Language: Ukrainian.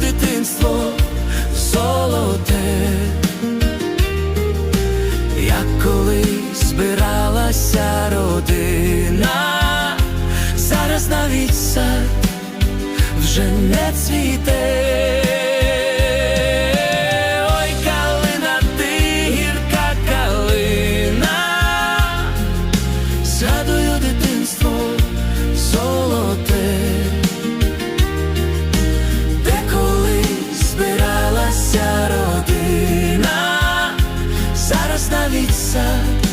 дитинство золоте, як колись збиралася родина, зараз навіть сад вже не цвіте. Згадую дитинство, золото sun.